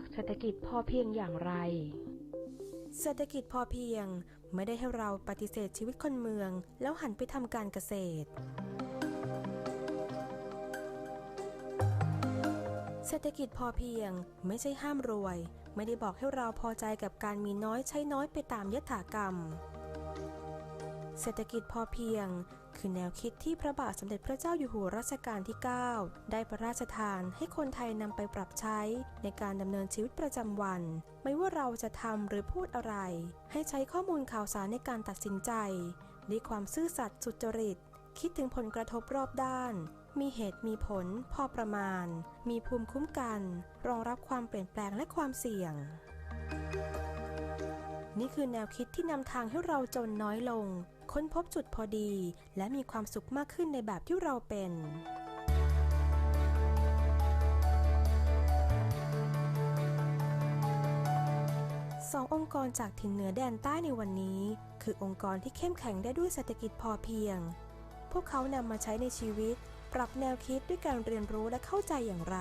กเศรษฐกิจพอเพียงอย่างไร เศรษฐกิจพอเพียงไม่ได้ให้เราปฏิเสธชีวิตคนเมือง แล้วหันไปทำการเกษตร เศรษฐกิจพอเพียงไม่ใช่ห้ามรวย ไม่ได้บอกให้เราพอใจกับการมีน้อยใช้น้อยไปตามยถากรรม เศรษฐกิจพอเพียง คือแนวคิดที่พระบาทสมเด็จพระเจ้าอยู่หัวรัชกาลที่ 9 ได้พระราชทานให้คนไทยนำไปปรับใช้ในการดำเนินชีวิตประจำวัน ไม่ว่าเราจะทำหรือพูดอะไร ให้ใช้ข้อมูลข่าวสารในการตัดสินใจด้วยความซื่อสัตย์สุจริต คิดถึงผลกระทบรอบด้าน มีเหตุมีผล พอประมาณ มีภูมิคุ้มกัน รองรับความเปลี่ยนแปลงและความเสี่ยงนี่คือแนวคิดที่นำทางให้เราจนน้อยลง ค้นพบจุดพอดี และมีความสุขมากขึ้นในแบบที่เราเป็นสององค์กรจากถิ่นเหนือแดนใต้ในวันนี้ คือองค์กรที่เข้มแข็งได้ด้วยเศรษฐกิจพอเพียง พวกเขานำมาใช้ในชีวิต ปรับแนวคิดด้วยการเรียนรู้และเข้าใจอย่างไร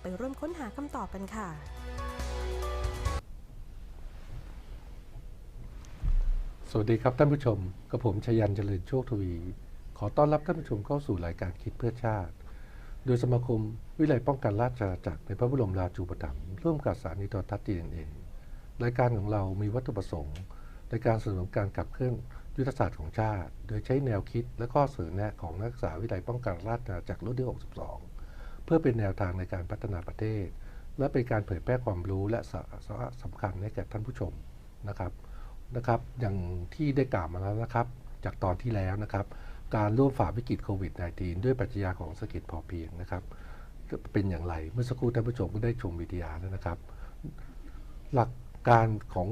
ไปร่วมค้นหาคำตอบกันค่ะ สวัสดีครับท่านผู้ชมกับผมชยันเจริญโชคทวี ขอต้อนรับท่านผู้ชมเข้าสู่รายการคิดเพื่อชาติ โดยสมาคมวิไลป้องกันราชอาณาจักรในพระบรมราชูปถัมภ์ร่วมกับสถานีโทรทัศน์ดีเอ็นเอรายการของเรามีวัตถุประสงค์ ในการสนับสนุนการขับเคลื่อนยุทธศาสตร์ของชาติ โดยใช้แนวคิดและข้อเสนอแนะของนักศึกษาวิไลป้องกันราชอาณาจักรรุ่นที่ 62 เพื่อเป็นแนวทางในการพัฒนาประเทศ และเป็นการเผยแพร่ความรู้และสาระสำคัญให้แก่ท่านผู้ชมนะครับ นะครับอย่างที่ได้กล่าวมาแล้วนะครับ จากตอนที่แล้วนะครับ การร่วมฝ่าวิกฤตโควิด -19 ด้วยปรัชญาของเศรษฐกิจพอเพียงนะครับ เป็นอย่างไรเมื่อสักครู่ท่านผู้ชมก็ได้ชมวิทยาแล้วนะครับ หลักการของ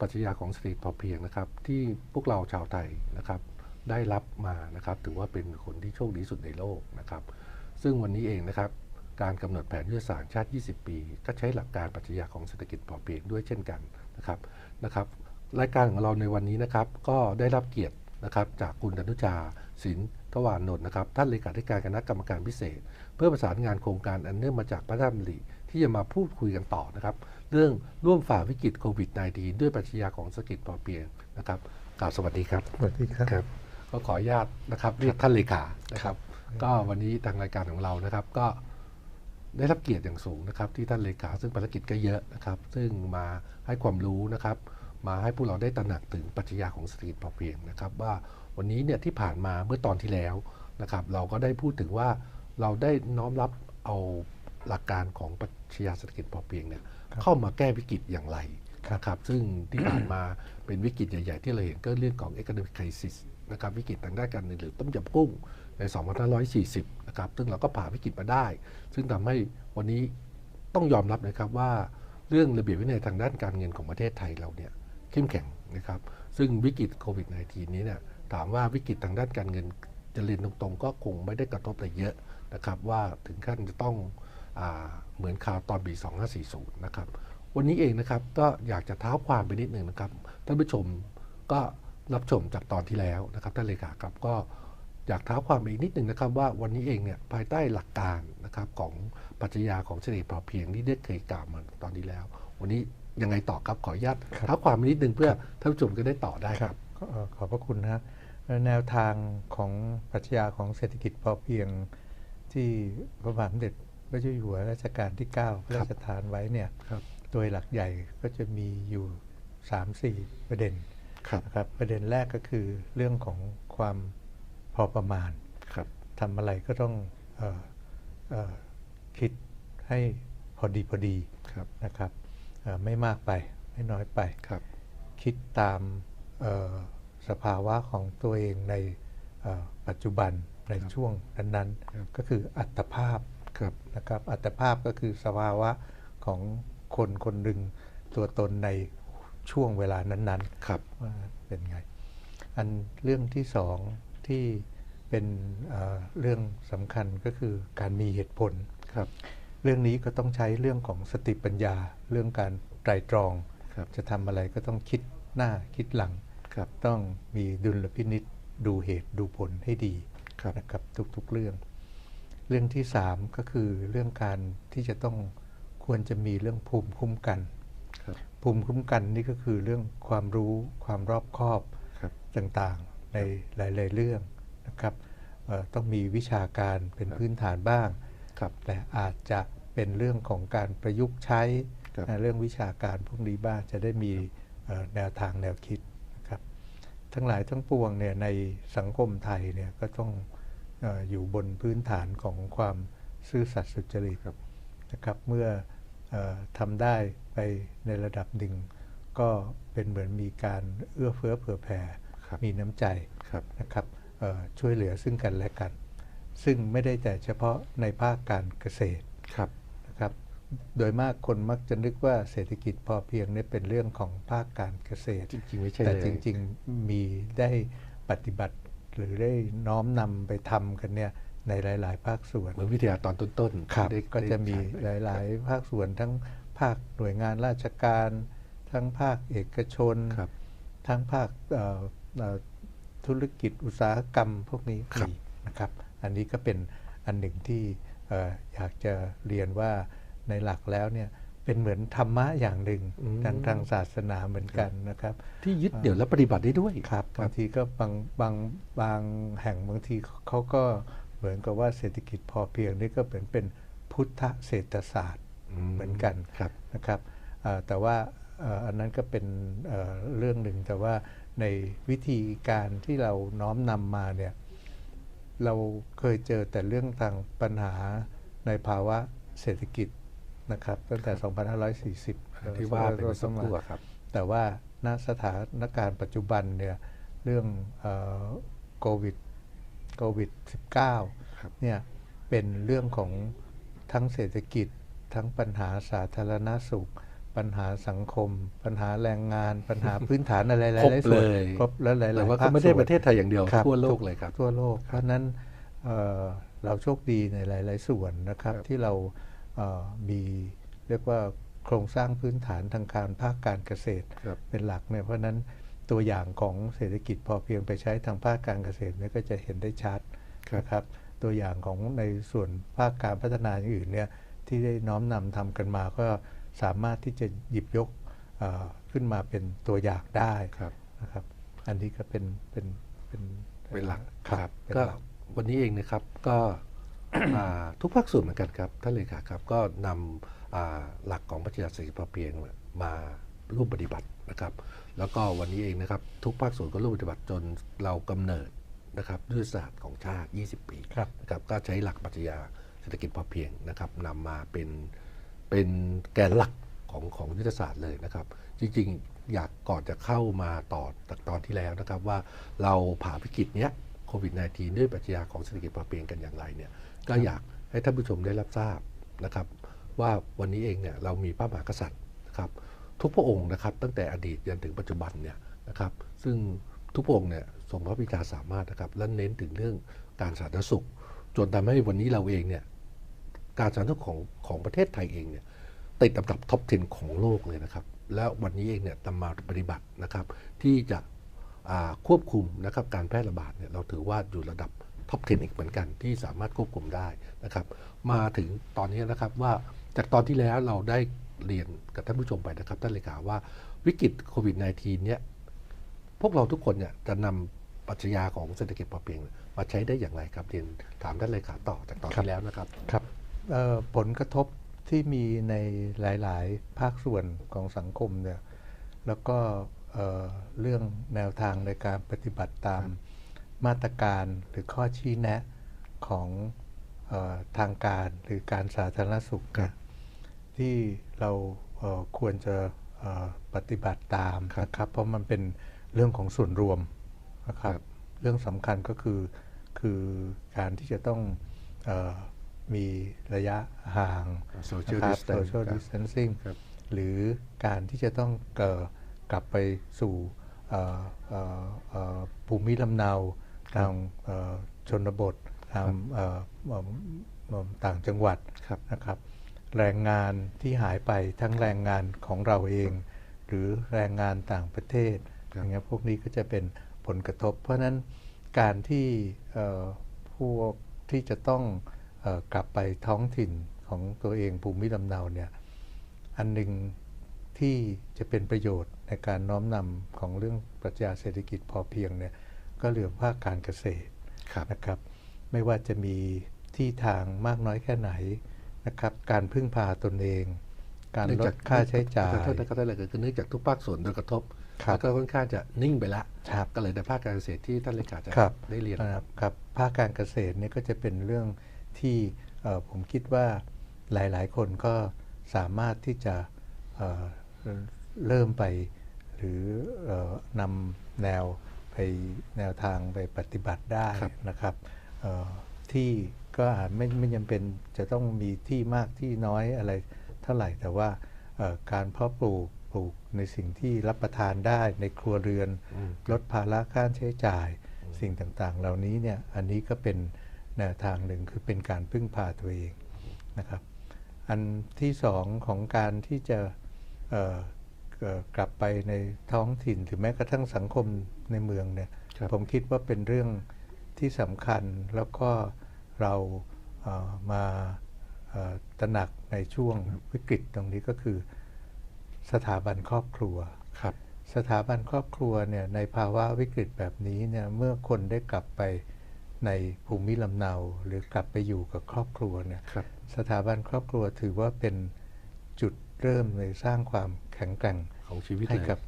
ปรัชญาของเศรษฐกิจพอเพียงนะครับ ที่พวกเราชาวไทยนะครับ ได้รับมานะครับ ถือว่าเป็นคนที่โชคดีสุดในโลกนะครับ ซึ่งวันนี้เองนะครับการกำหนดแผนยุทธศาสตร์ชาติ 20 ปี ก็ใช้หลักการปรัชญาของเศรษฐกิจพอเพียงด้วยเช่นกันนะครับนะครับ รายการของเราในวันนี้นะครับ ก็ได้รับเกียรตินะครับ จากคุณดนุชาสินทวานนท์นะครับ ท่านเลขาธิการคณะกรรมการพิเศษ เพื่อประสานงานโครงการอันเนื่องมาจากพระราชดำริที่จะมาพูดคุยกันต่อนะครับ เรื่องร่วมฝ่าวิกฤตโควิด -19 ด้วยปรัชญาของเศรษฐกิจพอเพียงนะครับกล่าวสวัสดีครับ สวัสดีครับครับ ก็ขออนุญาตนะครับเรียกท่านเลขานะครับ ก็วันนี้ทางรายการของเรานะครับ ก็ได้รับเกียรติอย่างสูงนะครับ ที่ท่านเลขาซึ่งภารกิจก็เยอะนะครับ ซึ่งมาให้ความรู้นะครับ มาให้พวกเราได้ตระหนักถึงปรัชญาของเศรษฐกิจพอเพียงนะครับว่าวันนี้เนี่ยที่ผ่านมาเมื่อตอนที่แล้วนะครับเราก็ได้พูดถึงว่าเราได้น้อมรับเอาหลักการของปรัชญาเศรษฐกิจพอเพียงเนี่ยเข้ามาแก้วิกฤตอย่างไรนะครับซึ่งที่ผ่านมาเป็นวิกฤตใหญ่ ๆ ที่เราเห็นก็เรื่องของ economic crisis นะครับวิกฤตทางด้านการเงินหรือต้มยำกุ้งใน 2540 นะครับ ซึ่งเราก็ผ่านวิกฤตมาได้ ซึ่งทำให้วันนี้ต้องยอมรับนะครับว่าเรื่องระเบียบวินัยทางด้านการเงินของประเทศไทยเราเนี่ย เข้มแข็งนะครับ ซึ่งวิกฤตโควิด -19 นี้เนี่ยถามว่าวิกฤตทางด้านการเงินจะเรียนตรงๆ ก็คงไม่ได้กระทบอะไรเยอะนะครับ ว่าถึงขั้นจะต้องอเหมือนคราวตอนปี 2540 นะครับ วันนี้เองนะครับก็อยากจะเท้าความไปนิดหนึ่งนะครับ ท่านผู้ชมก็รับชมจากตอนที่แล้วนะครับท่านเลขาครับก็อยากเท้าความไปอีกนิดหนึ่งนะครับว่าวันนี้เองเนี่ยภายใต้หลักการนะครับของปรัชญาของเศรษฐกิจพอเพียงที่ได้เคยกล่าวมาตอนที่แล้ว วันนี้ ยังไงต่อครับขออนุญาตครับเท้าความไปนิดหนึ่งเพื่อท่านผู้ชมก็ได้ต่อได้ครับก็เอ่อขอบพระคุณนะแนวทางของปรัชญาของเศรษฐกิจพอเพียงที่พระบาทสมเด็จพระเจ้าอยู่หัวรัชกาลที่ 9 พระราชทานไว้เนี่ยครับโดยหลักใหญ่ก็จะมีอยู่ 3-4 ประเด็นครับนะครับประเด็นแรกก็คือเรื่องของความพอประมาณครับทำอะไรก็ต้องเออเออคิดให้พอดีพอดีครับนะครับเอ่อ ไม่มากไปไม่น้อยไปครับ คิดตามเอ่อสภาวะของตัวเองในเอ่อปัจจุบันในช่วงนั้นครับๆก็คืออัตภาพครับนะครับอัตภาพก็คือสภาวะของคนคนหนึ่งตัวตนในช่วงเวลานั้นครับๆว่าเป็นไง อันเรื่องที่สองที่เป็นเอ่อเรื่องสำคัญก็คือการมีเหตุผลครับ เรื่องนี้ก็ต้องใช้เรื่องของสติปัญญา เรื่องการไตรตรองครับจะทำอะไรก็ต้องคิดหน้าคิดหลังครับต้องมีดุลพินิษดูเหตุดูผลให้ดีครับนะครับทุกๆเรื่อง เรื่องที่สามก็คือเรื่องการที่จะต้องควรจะมีเรื่องภูมิคุ้มกันครับภูมิคุ้มกันนี่ก็คือเรื่องความรู้ความรอบคอบครับต่างๆในหลาย ๆ เรื่องนะครับเอ่อต้องมีวิชาการเป็นครับพื้นฐานบ้าง ครับแต่อาจจะเป็นเรื่องของการประยุกต์ใช้ครับในเรื่องวิชาการพวกนี้บ้างจะได้มีเอ่อแนวทางแนวคิดนะครับทั้งหลายทั้งปวงเนี่ยในสังคมไทยเนี่ยก็ต้องเอออยู่บนพื้นฐานของความซื่อสัตย์สุจริตครับนะครับเมื่อเออทำได้ไปในระดับหนึ่ง ก็เป็นเหมือนมีการเอื้อเฟื้อเผื่อแผ่ครับมีน้ำใจครับนะครับเอ่อช่วยเหลือซึ่งกันและกัน ซึ่งไม่ได้แต่เฉพาะในภาคการเกษตรครับนะครับ โดยมากคนมักจะนึกว่าเศรษฐกิจพอเพียงเนี่ยเป็นเรื่องของภาคการเกษตรจริงๆไม่ใช่แต่เลยจริง ๆ มีได้ปฏิบัติหรือได้น้อมนำไปทำกันเนี่ยในหลาย ๆ ภาคส่วนเหมือนวิทยาตอนต้นๆครับได้ก็จะมีได้ใช้หลาย ๆ ภาคส่วนทั้งภาคหน่วยงานราชการ ทั้งภาคเอกชนครับทั้งภาคเอ่อเอ่อธุรกิจอุตสาหกรรมพวกนี้ครับมีนะครับ อันนี้ก็เป็นอันหนึ่งที่เอ่ออยากจะเรียนว่าในหลักแล้วเนี่ยเป็นเหมือนธรรมะอย่างหนึ่งอืมทางทางศาสนาเหมือนกันนะครับ ที่ยึดเดี่ยวและปฏิบัติได้ด้วยครับบางทีก็บางบางบางแห่งบางทีเขาก็เหมือนกับว่าเศรษฐกิจพอเพียงนี่ก็เป็นเป็นพุทธเศรษฐศาสตร์เหมือนกันครับนะครับเอ่อแต่ว่าเอ่ออันนั้นก็เป็นเอ่อเรื่องหนึ่งแต่ว่าในวิธีการที่เราน้อมนำมาเนี่ย เราเคยเจอแต่เรื่องทางปัญหาในภาวะเศรษฐกิจนะครับ ตั้งแต่ 2540 ที่ว่าเป็นเมื่อสักครู่อะครับ แต่ว่าณสถานการณ์ปัจจุบันเนี่ยเรื่องเอ่อโควิดโควิดครับ -19 เนี่ยเป็นเรื่องของทั้งเศรษฐกิจทั้งปัญหาสาธารณสุข ปัญหาสังคม ปัญหาแรงงาน ปัญหาพื้นฐานอะไรหลายครบๆส่วนเลยครบแล้วหลายๆแต่ว่าภาก็คไม่ได้ส่วนประเทศไทยอย่างเดียวครับทั่วโลกเลยครับทั่วโลก เพราะฉะนั้นเอ่อเราโชคดีในหลาย ๆ ส่วนนะครับครับที่เราเอ่อมีเรียกว่าโครงสร้างพื้นฐานทางการภาคการเกษตรครับเป็นหลักเนี่ยเพราะฉะนั้นตัวอย่างของเศรษฐกิจพอเพียงไปใช้ทางภาคการเกษตรเนี่ยก็จะเห็นได้ชัดครับนะครับตัวอย่างของในส่วนภาคการพัฒนาอย่างอื่นเนี่ยที่ได้น้อมนำทำกันมาก็ สามารถที่จะหยิบยกเอ่อขึ้นมาเป็นตัวอย่างได้ครับนะครับ อันนี้ก็เป็นเป็นเป็นเป็นหลักครับเป็นก็หลักวันนี้เองนะครับก็อ่าทุกภาคส่วนเหมือนกันครับท่านเลขาครับก็นำอ่าหลักของปรัชญาเศรษฐกิจพอเพียงมาร่วมปฏิบัตินะครับ แล้วก็วันนี้เองนะครับ ทุกภาคส่วนก็ร่วมปฏิบัติจนเรากำเนิดนะครับยุทธศาสตร์ของชาติ 20 ปีครับนะครับก็ใช้หลักปรัชญาเศรษฐกิจพอเพียงนะครับนำมาเป็น เป็นแกนหลักของของยุทธศาสตร์เลยนะครับ จริงๆ อยากก่อนจะเข้ามาต่อจากตอนที่แล้วนะครับ ว่าเราผ่าวิกฤตเนี้ยโควิด -19 ด้วยปรัชญาของเศรษฐกิจพอเพียงกันอย่างไรเนี่ยก็อยากให้ท่านผู้ชมได้รับทราบนะครับ ว่าวันนี้เองเนี่ยเรามีพระมหากษัตริย์นะครับ ทุกพระองค์นะครับตั้งแต่อดีตจนถึงปัจจุบันเนี่ยนะครับซึ่งทุกพระองค์เนี่ยทรงพระวิชาสามารถนะครับและเน้นถึงเรื่องการสาธารณสุข จนทำให้วันนี้เราเองเนี่ย การสาธารณสุขของของประเทศไทยเองเนี่ยติดอันดับท็อป 10 ของโลกเลยนะครับ แล้ววันนี้เองเนี่ยนำมาปฏิบัตินะครับ ที่จะควบคุมนะครับการแพร่ระบาดเนี่ยเราถือว่าอยู่ระดับท็อป 10 อีกเหมือนกัน ที่สามารถควบคุมได้นะครับ มาถึงตอนนี้นะครับว่าจากตอนที่แล้วเราได้เรียนกับท่านผู้ชมไปนะครับท่านเลขาว่าวิกฤตโควิด -19 เนี่ยพวกเราทุกคนเนี่ยจะนำปรัชญาของเศรษฐกิจพอเพียงมาใช้ได้อย่างไรครับเรียนถามท่านเลขาต่อจากตอนที่แล้วนะครับครับ ผลกระทบที่มีในหลาย ๆ ภาคส่วนของสังคมเนี่ยแล้วก็เอ่อเรื่องแนวทางในการปฏิบัติตามมาตรการหรือข้อชี้แนะของเออทางการหรือการสาธารณสุขเนี่ยที่เราเอ่อควรจะเอ่อปฏิบัติตามนะครับ เพราะมันเป็นเรื่องของส่วนรวมนะครับครับเรื่องสำคัญก็คือคือการที่จะต้องเออ มีระยะห่าง social นะครับ distance social ครับ distancing ครับหรือการที่จะต้องเอ่อกลับไปสู่เอ่อเอ่อเอ่อภูมิลำเนาทางเอ่อชนบททางเอ่อเอ่อเอ่อต่างจังหวัดครับนะครับ แรงงานที่หายไปทั้งแรงงานของเราเอง หรือแรงงานต่างประเทศครับอย่างเงี้ยพวกนี้ก็จะเป็นผลกระทบ เพราะฉะนั้นการที่เอ่อพวกที่จะต้องเออ กลับไปท้องถิ่นของตัวเองภูมิลำเนาเนี่ยอันหนึ่งที่จะเป็นประโยชน์ในการน้อมนำของเรื่องปรัชญาเศรษฐกิจพอเพียงเนี่ยก็เรื่องภาคการเกษตรครับนะครับ ไม่ว่าจะมีที่ทางมากน้อยแค่ไหนนะครับ การพึ่งพาตนเอง การลดค่าใช้จ่ายขอโทษนะครับเลยคือเนื่องจากทุกภาคส่วนโดนกระทบครับแล้วก็ค่อนข้างจะนิ่งไปละครับก็เลยในภาคการเกษตรที่ท่านเลขาจะครับได้เรียนนะครับครับ ภาคการเกษตรเนี่ยก็จะเป็นเรื่อง ที่เอ่อผมคิดว่าหลาย ๆ คนก็สามารถที่จะเอ่อเริ่มไป หรือเออนำแนวไปแนวทางไปปฏิบัติได้ครับนะครับเอ่อที่ก็อาจไม่ไม่จำเป็นจะต้องมีที่มากที่น้อยอะไรเท่าไหร่แต่ว่าเอ่อการเพาะปลูกปลูกในสิ่งที่รับประทานได้ในครัวเรือนอืมลดภาระค่าใช้จ่าย สิ่งต่างๆ เหล่านี้เนี่ยอันนี้ก็เป็นแนวทางหนึ่งคือเป็นการพึ่งพาตัวเองนะครับ อันที่สองของการที่จะเอ่อเอ่อกลับไปในท้องถิ่นหรือแม้กระทั่งสังคมในเมืองเนี่ยครับผมคิดว่าเป็นเรื่องที่สำคัญแล้วก็เราเอ่อมาเอ่อตระหนักในช่วงวิกฤตตรงนี้ก็คือสถาบันครอบครัวครับสถาบันครอบครัวเนี่ยในภาวะวิกฤตแบบนี้เนี่ยเมื่อคนได้กลับไป ในภูมิลำเนา หรือกลับไปอยู่กับครอบครัวเนี่ยครับสถาบันครอบครัวถือว่าเป็นจุดเริ่มในสร้างความแข็งแกร่งของชีวิตให้เลยกับ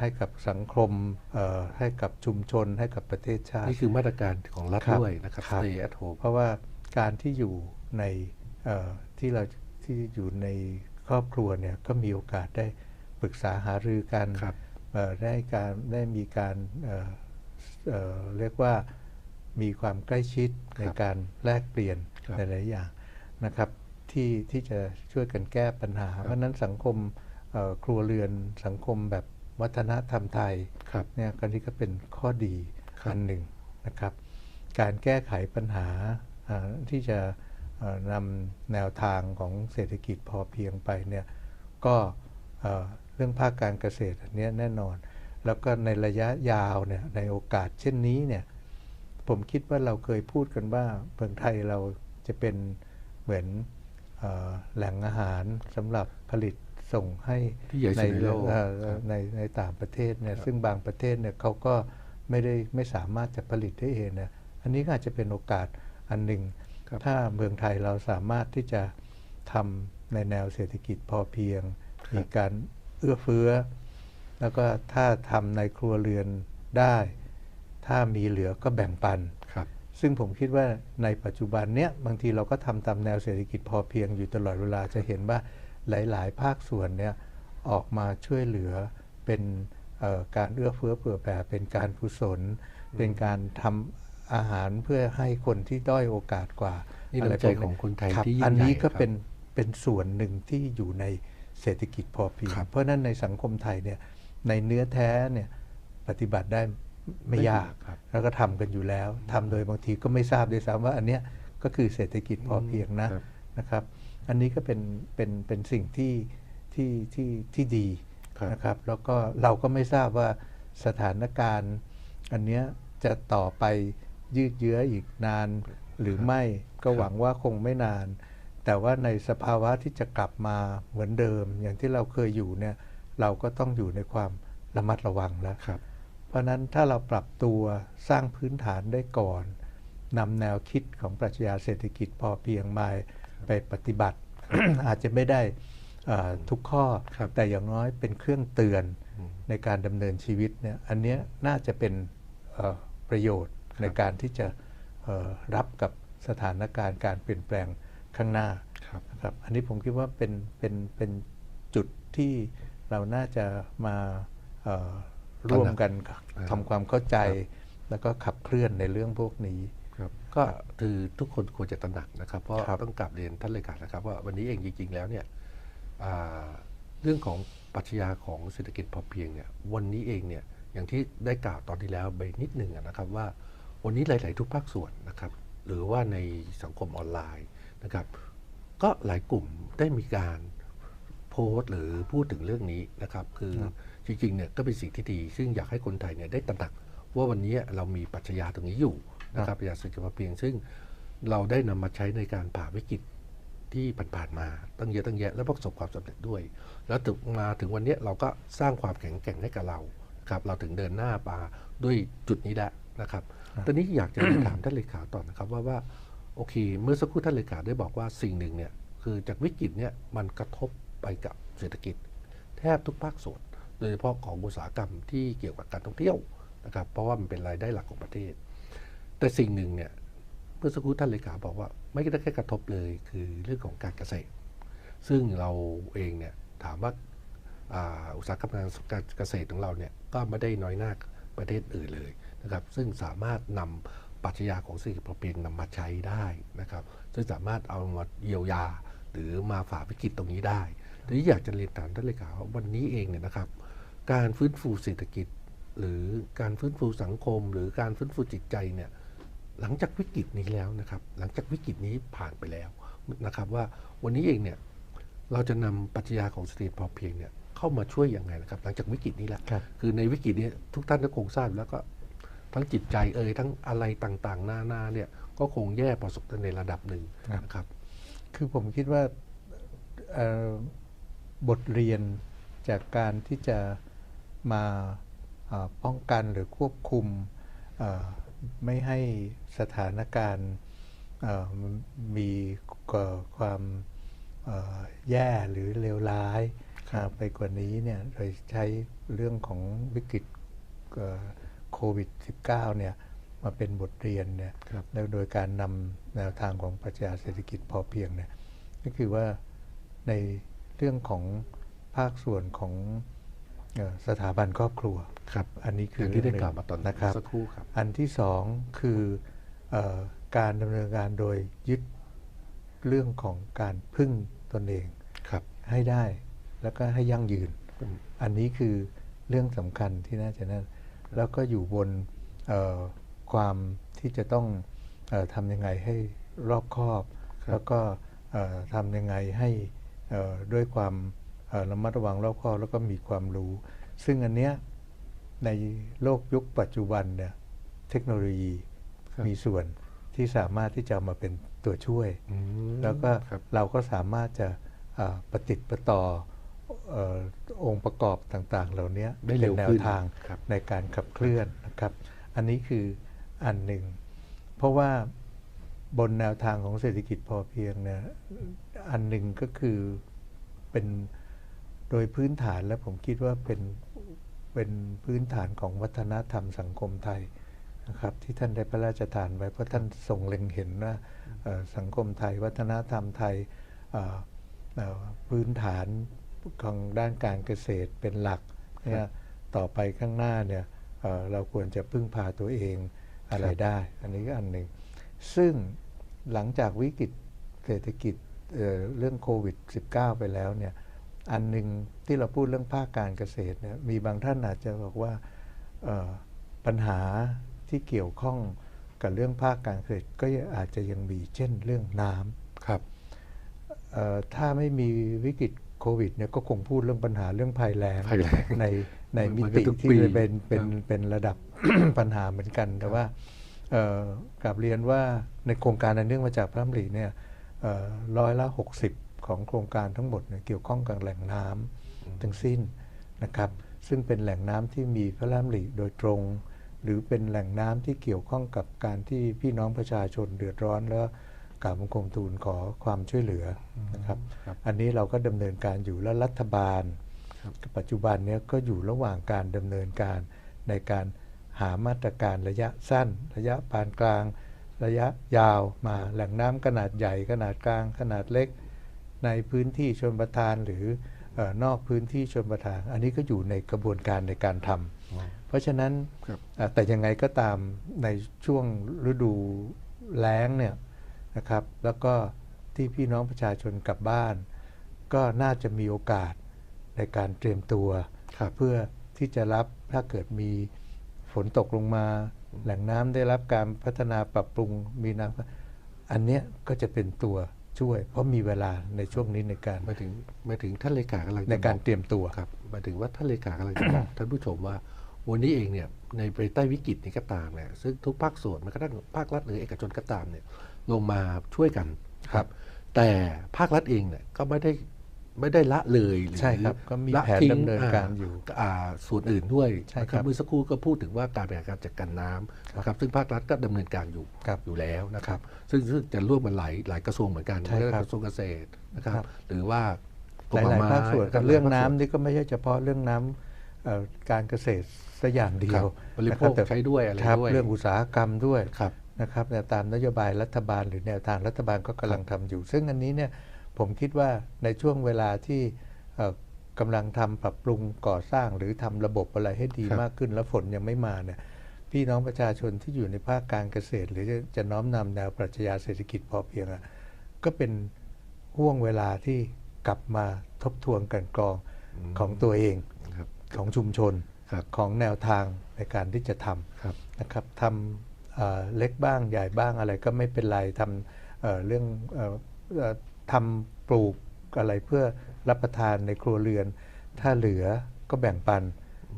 ให้กับสังคมเอ่อให้กับชุมชน ให้กับประเทศชาติ นี่คือมาตรการของรัฐครับด้วยนะครับครับ stay at home เพราะว่าการที่อยู่ในเอ่อที่เราที่อยู่ในครอบครัวเนี่ยก็มีโอกาสได้ปรึกษาหารือกันครับเอ่อได้การได้มีการเอ่อเอ่อเรียกว่า มีความใกล้ชิดในการแลกเปลี่ยนครับหลายๆอย่างนะครับที่ที่จะช่วยกันแก้ปัญหา เพราะฉะนั้นสังคมเอ่อครัวเรือนสังคมแบบวัฒนธรรมไทยครับเนี่ยก็นี่ก็เป็นข้อดีครับอันหนึ่งนะครับ การแก้ไขปัญหาอ่าที่จะเอ่อนำแนวทางของเศรษฐกิจพอเพียงไปเนี่ยก็เอ่อเรื่องภาคการเกษตรอันเนี้ยแน่นอน แล้วก็ในระยะยาวเนี่ยในโอกาสเช่นนี้เนี่ย ผมคิดว่าเราเคยพูดกันว่าเมืองไทยเราจะเป็นเหมือนเอ่อแหล่งอาหารสำหรับผลิตส่งให้ที่ใหญ่สุดในโลกเอ่อครับในในต่างประเทศเนี่ยครับซึ่งบางประเทศเนี่ยเขาก็ไม่ได้ไม่สามารถจะผลิตได้เองนะอันนี้ก็อาจจะเป็นโอกาสอันหนึ่งครับถ้าเมืองไทยเราสามารถที่จะทำในแนวเศรษฐกิจพอเพียง มีการเอื้อเฟื้อ แล้วก็ถ้าทำในครัวเรือนได้ ถ้ามีเหลือก็แบ่งปันครับ ซึ่งผมคิดว่าในปัจจุบันเนี้ยบางทีเราก็ทำตามแนวเศรษฐกิจพอเพียงอยู่ตลอดเวลาจะเห็นว่าหลาย ๆ ภาคส่วนเนี่ยออกมาช่วยเหลือเป็นเอ่อการเอื้อเฟื้อเผื่อแผ่เป็นการกุศล เป็นการทำอาหารเพื่อให้คนที่ด้อยโอกาสกว่านี่อะไรน้ำใจพวกของคนไทยรับที่ยิ่งอันนี้ใหญ่ก็ครับเป็นเป็นส่วนหนึ่งที่อยู่ในเศรษฐกิจพอเพียงครับเพราะฉะนั้นในสังคมไทยเนี่ยในเนื้อแท้เนี่ยปฏิบัติได้ ไม่ยากครับแล้วก็ทำกันอยู่แล้วทำโดยบางทีก็ไม่ทราบด้วยซ้ำว่าอันเนี้ยก็คือเศรษฐกิจพอเพียงนะครับนะครับ อันนี้ก็เป็นเป็นเป็นสิ่งที่ที่ที่ที่ดีครับนะครับ แล้วก็เราก็ไม่ทราบว่าสถานการณ์ อันเนี้ยจะต่อไปยืดเยื้ออีกนานหรือไม่ก็หวังว่าคงไม่นาน แต่ว่าในสภาวะที่จะกลับมาเหมือนเดิม อย่างที่เราเคยอยู่เนี่ยเราก็ต้องอยู่ในความระมัดระวังแล้วครับ เพราะฉะนั้นถ้าเราปรับตัวสร้างพื้นฐานได้ก่อนนำแนวคิดของปรัชญาเศรษฐกิจพอเพียงมาไปปฏิบัติ อาจจะไม่ได้เอ่อทุกข้อครับแต่อย่างน้อยเป็นเครื่องเตือนอืมในการดำเนินชีวิตเนี่ยอันเนี้ยน่าจะเป็นเอ่อประโยชน์ในการที่จะเอ่อรับกับสถานการณ์การเปลี่ยนแปลงข้างหน้าครับนะครับอันนี้ผมคิดว่าเป็นเป็นเป็นจุดที่เราน่าจะมาเอ่อ ร่วมกันอ่าทำความเข้าใจครับแล้วก็ขับเคลื่อนในเรื่องพวกนี้ครับก็คือทุกคนควรจะตระหนักนะครับ เพราะครับต้องกลับเรียนท่านเลขานะครับว่าวันนี้เองจริง ๆ แล้วเนี่ยอ่าเรื่องของปรัชญาของเศรษฐกิจพอเพียงเนี่ยวันนี้เองเนี่ยอย่างที่ได้กล่าวตอนที่แล้วไปนิดหนึ่งอะนะครับว่าวันนี้หลาย ๆ ทุกภาคส่วนนะครับ หรือว่าในสังคมออนไลน์นะครับ ก็หลายกลุ่มได้มีการโพสต์หรือพูดถึงเรื่องนี้นะครับ คือครับ จริงๆเนี่ยก็เป็นสิ่งที่ดี ซึ่งอยากให้คนไทยเนี่ยได้ตระหนักว่าวันนี้เรามีปรัชญาตรงนี้อยู่นะครับปรัชญาเศรษฐกิจพอเพียง ซึ่งเราได้นำมาใช้ในการผ่าวิกฤตที่ผ่านๆมาตั้งเยอะตั้งแยะแล้วประสบความสำเร็จด้วย แล้วถึงมาถึงวันเนี้ยเราก็สร้างความแข็งแกร่งให้กับเราครับเราถึงเดินหน้ามาด้วยจุดนี้ได้นะครับ ตอนนี้อยากจะถามท่านเลขาต่อนะครับว่าว่าโอเค เมื่อสักครู่ท่านเลขาได้บอกว่าสิ่งหนึ่งเนี่ยคือจากวิกฤตเนี่ยมันกระทบไปกับเศรษฐกิจ แทบทุกภาคส่วน โดยเฉพาะของอุตสาหกรรมที่เกี่ยวกับการท่องเที่ยวนะครับ เพราะว่ามันเป็นรายได้หลักของประเทศ แต่สิ่งหนึ่งเนี่ยเมื่อสักครู่ท่านเลขาบอกว่า ไม่ได้แค่กระทบเลยคือเรื่องของการเกษตร ซึ่งเราเองเนี่ยถามว่าอ่าอุตสาหกรรมการเกษตรของเราเนี่ยก็ไม่ได้น้อยหน้าประเทศอื่นเลยนะครับ ซึ่งสามารถนำปรัชญาของเศรษฐกิจพอเพียงนำมาใช้ได้นะครับ ซึ่งสามารถเอามาเยียวยา หรือมาฝ่าวิกฤตตรงนี้ได้ทีนี้อยากจะเรียนถามท่านเลขาว่าวันนี้เองเนี่ยนะครับ การฟื้นฟูเศรษฐกิจ หรือการฟื้นฟูสังคม หรือการฟื้นฟูจิตใจเนี่ยหลังจากวิกฤตนี้แล้วนะครับ หลังจากวิกฤตนี้ผ่านไปแล้วนะครับ ว่าวันนี้เองเนี่ยเราจะนำปรัชญาของเศรษฐกิจพอเพียงเนี่ยเข้ามาช่วยยังไงนะครับ หลังจากวิกฤตนี้แล้วครับคือในวิกฤตนี้ทุกท่านก็คงทราบอยู่แล้วก็ทั้งจิตใจเอ่ยทั้งอะไรต่างๆ นานาเนี่ยก็คงแย่พอสมควรในระดับหนึ่งนะครับ คือผมคิดว่าเอ่อบทเรียนจากการที่จะ มาเอ่อป้องกันหรือควบคุมเอ่อไม่ให้สถานการณ์เอ่อมีเอ่อความเอ่อแย่หรือเลวร้ายอ่าไปกว่านี้เนี่ยโดยใช้เรื่องของวิกฤตเอ่อโควิด -19 เนี่ยมาเป็นบทเรียนเนี่ยครับแล้วโดยการนำแนวทางของปรัชญาเศรษฐกิจพอเพียงเนี่ยก็คือว่าในเรื่องของภาคส่วนของเออ สถาบันครอบครัวครับอันนี้อคือย่างที่ได้เรื่องหกล่าวมาตอนนะครับสักครู่ครับ อันที่สองคือเออการดำเนินการโดยยึดเรื่องของการพึ่งตนเองครับให้ได้แล้วก็ให้ยั่งยืนเป็นอันนี้คือเรื่องสำคัญที่น่าจะนั่นแล้วก็อยู่บนเอ่อความที่จะต้องเออทำยังไงให้รอบคอบ แล้วก็เอ่อทำยังไงให้เอ่อด้วยความเอ่อ ระมัดระวังรอบคอบแล้วก็มีความรู้ ซึ่งอันเนี้ยในโลกยุคปัจจุบันเนี่ยเทคโนโลยีครับมีส่วนที่สามารถที่จะเอามาเป็นตัวช่วยอืมแล้วก็ครับเราก็สามารถจะอ่าประติดประต่อเอ่อองค์ประกอบต่างๆ เหล่านี้ได้เร็วป็นแนวขึ้นทางครับในการขับเคลื่อนนะครับ อันนี้คืออันหนึ่ง เพราะว่าบนแนวทางของเศรษฐกิจพอเพียงเนี่ยอันหนึ่งก็คือเป็น โดยพื้นฐานแล้วผมคิดว่าเป็นเป็นพื้นฐานของวัฒนธรรมสังคมไทยนะครับที่ท่านได้พระราชทานไว้เพราะท่านทรงเล็งเห็นว่าสังคมไทย วัฒนธรรมไทยพื้นฐานของด้านการเกษตรเป็นหลักเนี่ยต่อไปข้างหน้าเนี่ยเเราควรจะพึ่งพาตัวเองอะไรได้ อันนี้ก็อันหนึ่ง ซึ่งหลังจากวิกฤตเศรษฐกิจเเรื่องโควิด -19 ไปแล้วเนี่ย อันหนึ่งที่เราพูดเรื่องภาคการเกษตรเนี่ยมีบางท่านอาจจะบอกว่าเอ่อปัญหาที่เกี่ยวข้องกับเรื่องภาคการเกษตรก็อาจจะยังมีเช่นเรื่องน้ำครับเอ่อถ้าไม่มีวิกฤตโควิดเนี่ยก็คงพูดเรื่องปัญหาเรื่องภัยแล้งภัยแล้งในในมันมิก็ติทุกที่ปีเป็นเป็นครับเป็นระดับปัญหาเหมือนกัน แต่ว่าเอ่อกลับเรียนว่าในโครงการอันเนื่องมาจากพระดำริเนี่ยเอ่อร้อยละ60 ของโครงการทั้งหมดเนี่ยเกี่ยวข้องกับแหล่งน้ำทั้งสิ้นนะครับ ซึ่งเป็นแหล่งน้ำที่มีพระราชดำริโดยตรง หรือเป็นแหล่งน้ำที่เกี่ยวข้องกับการที่พี่น้องประชาชนเดือดร้อนแล้วกราบบังคมทูลขอความช่วยเหลือนะครับครับอันนี้เราก็ดำเนินการอยู่และรัฐบาลครับปัจจุบันเนี้ยก็อยู่ระหว่างการดำเนินการในการหามาตรการระยะสั้น ระยะปานกลาง ระยะยาวมาแหล่งน้ำขนาดใหญ่ขนาดกลางขนาดเล็ก ในพื้นที่ชนประทานหรือเออนอกพื้นที่ชนประทาน อันนี้ก็อยู่ในกระบวนการในการทำเพราะฉะนั้นครับอ่าแต่ยังไงก็ตามในช่วงฤดูแล้งเนี่ยนะครับ แล้วก็ที่พี่น้องประชาชนกลับบ้าน ก็น่าจะมีโอกาสในการเตรียมตัวครับเพื่อที่จะรับถ้าเกิดมีฝนตกลงมา แหล่งน้ำได้รับการพัฒนาปรับปรุงมีน้ำอันเนี้ยก็จะเป็นตัว ช่วย เพราะมีเวลาในช่วงนี้ในการหมายถึงหมายถึงท่านเลขากำลังจะในการบอกเตรียมตัวครับหมายถึงว่าท่านเลขากำลังจะบอกท่านผู้ชมว่าวันนี้เองเนี่ยในภายใต้วิกฤตนี้ก็ตามเนี่ยซึ่งทุกภาคส่วนแม้กระทั่งภาครัฐหรือเอกชนก็ตามเนี่ยลงมาช่วยกันครับ แต่ภาครัฐเองเนี่ยก็ไม่ได้ ไม่ได้ละเลยหรือใช่ครับก็มีละแผนทิ้งดำเนินการอยู่อ่าส่วนอื่นด้วยใช่นะคครัรับบเมื่อสักครู่ก็พูดถึงว่าการบริหารการจัดการน้ำนะครับซึ่งภาครัฐก็ดำเนินการอยู่ครับอยู่แล้วนะครับซึ่งซึ่งจะร่วมกันหลายหลายกระทรวงเหมือนกันใช่ไม่ว่าครับกระทรวงเกษตรนะครับครับ หรือว่าหลายๆภาคส่วนะกันเรื่องน้ำนี่ก็ไม่ใช่เฉพาะเรื่องน้ำเอ่อการเกษตรสักอย่างเดีคยรับวบริโภนะคแต่ใช้ด้วยอะไรครับด้วยเรื่องอุตสาหกรรมด้วยครับนะครับแต่ตามนโยบายรัฐบาลหรือแนวทางรัฐบาลก็กำลังทำอยู่ ซึ่งอันนี้เนี่ย ผมคิดว่าในช่วงเวลาที่เอ่อกำลังทำปรับปรุงก่อสร้างหรือทำระบบอะไรให้ดีครับมากขึ้น แล้วฝนยังไม่มาเนี่ยพี่น้องประชาชนที่อยู่ในภาคการเกษตร หรือจะจะน้อมนำแนวปรัชญาเศรษฐกิจพอเพียงอะก็เป็นห่วงเวลาที่กลับมาทบทวนกันกรองของตัวเองครับของชุมชนครับของแนวทางในการที่จะทำครับนะครับทำเอ่อเล็กบ้างใหญ่บ้างอะไรก็ไม่เป็นไรทำเอ่อเรื่องเอ่อเอ่อ ทำปลูกอะไรเพื่อรับประทานในครัวเรือน ถ้าเหลือก็แบ่งปัน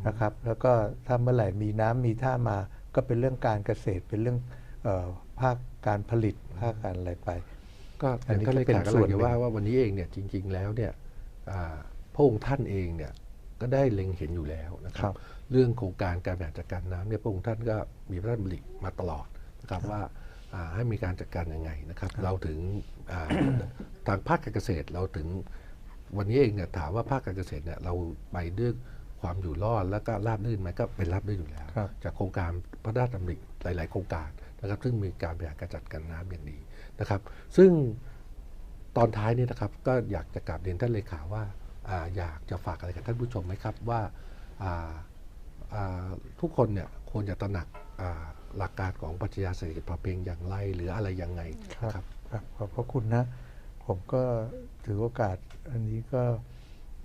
นะครับ แล้วก็ถ้าเมื่อไหร่มีน้ำมีท่ามาก็เป็นเรื่องการเกษตรเป็นเรื่องเออภาคการผลิตภาคการอะไรไป ก็อัอนย่างนี้ท่านเลก็เป็นขาก็ส่เลวนยหนึ่งว่าว่าวันนี้เองเนี่ยจริง ๆ แล้วเนี่ยอ่าพระองค์ท่านเองเนี่ยก็ได้เล็งเห็นอยู่แล้วนะคครัรับบเรื่องโครงการการบริหารจัดการน้ำเนี่ยพระองค์ท่านก็มีพระราชดำริมาตลอดนะครับว่าอ่า ให้มีการจัดการยังไงนะครับ เราถึงอ่าทางภาคการเกษตรเราถึงวันนี้เองเนี่ยถามว่าภาคการเกษตรเนี่ยเราไปด้วยความอยู่รอดแล้วก็ราบรื่นไหมก็เป็นราบรื่นอยู่แล้วครับจากโครงการพระราชดำริหลาย ๆ โครงการนะครับ ซึ่งมีการบริหารการจัดการน้ำอย่างดีนะครับ ซึ่งตอนท้ายนี้นะครับก็อยากจะกราบเรียนท่านเลขาว่าอ่าอยากจะฝากอะไรกับท่านผู้ชมไหมครับว่าอ่าอ่าทุกคนเนี่ยควรจะตระหนักอ่า หลักการของปรัชญาเศรษฐกิจพอเพียงอย่างไรหรืออะไรยังไงนะครับครับขอบพระคุณนะ ผมก็ถือโอกาสอันนี้ก็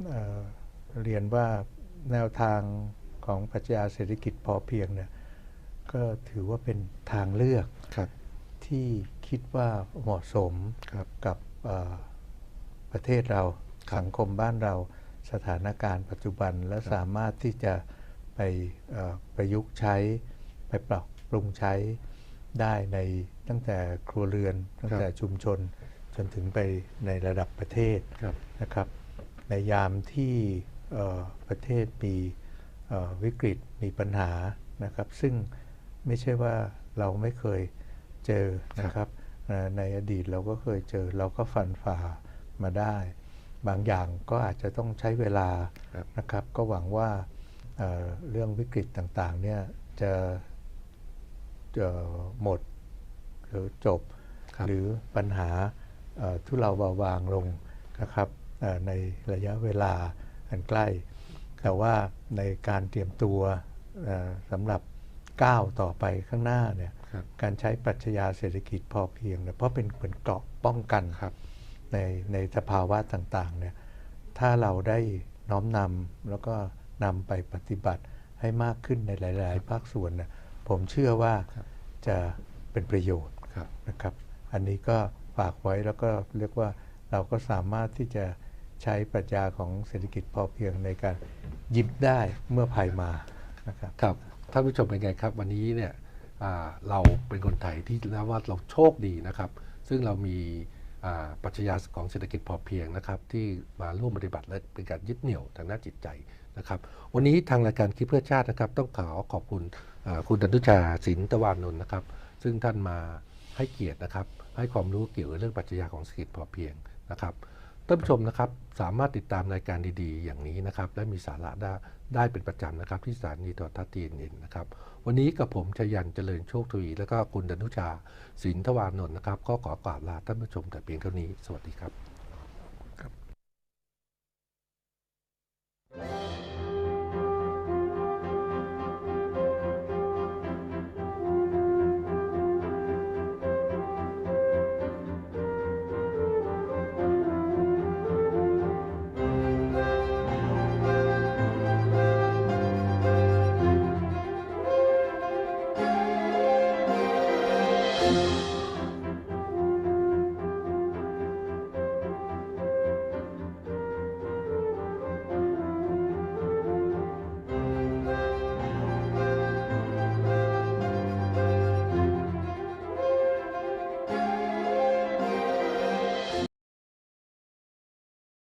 เอ่อเรียนว่าแนวทางของปรัชญาเศรษฐกิจพอเพียงเนี่ยก็ถือว่าเป็นทางเลือกครับที่คิดว่าเหมาะสมครับกับเอ่อประเทศเราครับสังคมบ้านเราสถานการณ์ปัจจุบันและสามารถที่จะไปเอ่อประยุกต์ใช้ไปปรับ ปรุงใช้ได้ในตั้งแต่ครัวเรือน ตั้งแต่ชุมชนจนถึงไปในระดับประเทศครับนะครับ ในยามที่เอ่อประเทศมีเอ่อวิกฤตมีปัญหานะครับ ซึ่งไม่ใช่ว่าเราไม่เคยเจอนะครับเอ่อในอดีตเราก็เคยเจอเราก็ฟันฝ่ามาได้ บางอย่างก็อาจจะต้องใช้เวลาครับนะครับ ก็หวังว่าเอ่อเรื่องวิกฤตต่างๆเนี่ยจะเอ่อ หมดหรือจบครับหรือปัญหาเอ่อทุเลาเบาบางลงนะครับเอ่อในระยะเวลาอันใกล้ แต่ว่าในการเตรียมตัวเอ่อสำหรับก้าวต่อไปข้างหน้าเนี่ยครับการใช้ปรัชญาเศรษฐกิจพอเพียงเนี่ยเพราะเป็นเหมือนเกราะป้องกันครับในในสภาวะต่างๆเนี่ยถ้าเราได้น้อมนำแล้วก็นำไปปฏิบัติให้มากขึ้นในหลาย ๆ ภาคส่วนเนี่ย ผมเชื่อว่าครับจะเป็นประโยชน์ครับนะครับ อันนี้ก็ฝากไว้แล้วก็เรียกว่าเราก็สามารถที่จะใช้ปรัชญาของเศรษฐกิจพอเพียงในการหยิบได้เมื่อภัยมานะครับครับท่านผู้ชมเป็นไงครับ วันนี้เนี่ยอ่าเราเป็นคนไทยที่นะว่าเราโชคดีนะครับ ซึ่งเรามีอ่าปรัชญาของเศรษฐกิจพอเพียงนะครับ ที่มาร่วมปฏิบัติและเป็นการยึดเหนี่ยวทางด้านจิตใจนะครับ วันนี้ทางรายการคิดเพื่อชาตินะครับ ต้องขอขอบคุณอ่า คุณดนุชาสินตะวานนท์นะครับ ซึ่งท่านมาให้เกียรตินะครับ ให้ความรู้เกี่ยวกับเรื่องปรัชญาของเศรษฐกิจพอเพียงนะครับท่านผู้ชมนะครับสามารถติดตามรายการดีๆ อย่างนี้นะครับและมีสาระได้ได้เป็นประจำนะครับ ที่สถานีโทรทัศน์ทีเอ็นนะครับ วันนี้กับผมชยันเจริญโชคทวี และก็คุณดนุชาสินทวานนท์นะครับ ก็ขอกราบลาท่านผู้ชมแต่เพียงเท่านี้ สวัสดีครับ